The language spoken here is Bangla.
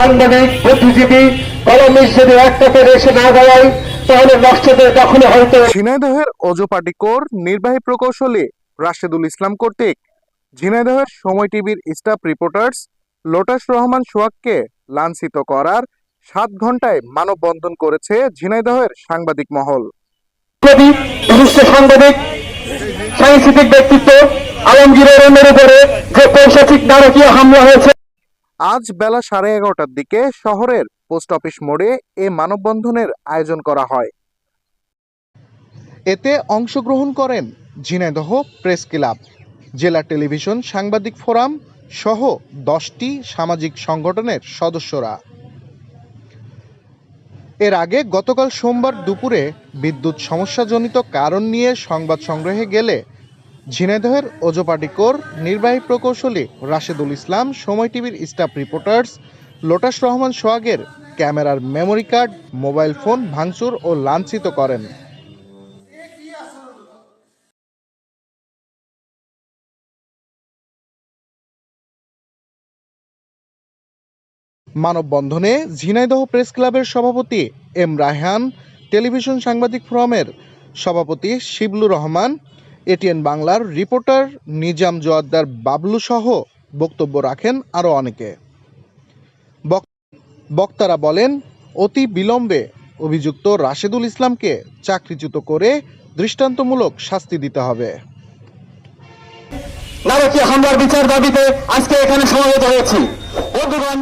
সাংবাদিক বুদ্ধিজীবী রেসে না তাহলে হয়তো ঝিনাইদহের নির্বাহী প্রকৌশলী রাশেদুল ইসলাম কর্তৃক ঝিনাইদহের সময় টিভির স্টাফ রিপোর্টার্স লোটাস রহমান সোহাগকে লাঞ্ছিত করার সাত ঘন্টায় মানববন্ধন করেছে ঝিনাইদহের সাংবাদিক মহল। কবি বিশিষ্ট সাংবাদিক সাংস্কৃতিক ব্যক্তিত্ব আলমগীরের রঙের উপরে যে পৈশাচিক নারকীয় হামলা হয়েছে আজ বেলা সাড়ে এগারোটার দিকে শহরের পোস্ট অফিস মোড়ে এ মানববন্ধনের আয়োজন করা হয়। এতে অংশগ্রহণ করেন ঝিনাইদহ প্রেস ক্লাব, জেলা টেলিভিশন সাংবাদিক ফোরাম সহ দশটি সামাজিক সংগঠনের সদস্যরা। এর আগে গতকাল সোমবার দুপুরে বিদ্যুৎ সমস্যাজনিত কারণ নিয়ে সংবাদ সংগ্রহে গেলে ঝিনাইদহের ওজোপাটিকোর নির্বাহী প্রকৌশলী রাশেদুল ইসলাম, সময় টিভির স্টাফ রিপোর্টার্স, লোটাস রহমান সোহাগের ক্যামেরার মেমোরি কার্ড, মোবাইল ফোন ভাঙচুর ও লাঞ্ছিত করেন। মানববন্ধনে ঝিনাইদহ প্রেস ক্লাবের সভাপতি এম রায়হান, টেলিভিশন সাংবাদিক ফোরামের সভাপতি শিবলুর রহমান এটিএন বাংলার রিপোর্টার নিজাম জোয়াদ্দার বাবলু সহ বক্তব্য রাখেন আরও অনেকে। বক্তারা বলেন, অতি বিলম্বে অভিযুক্ত রাশেদুল ইসলামকে চাকরিচ্যুত করে দৃষ্টান্তমূলক শাস্তি দিতে হবে। নারকীয় হামলার বিচার দাবিতে আজকে এখানে সমবেত হয়েছি। বন্ধুগণ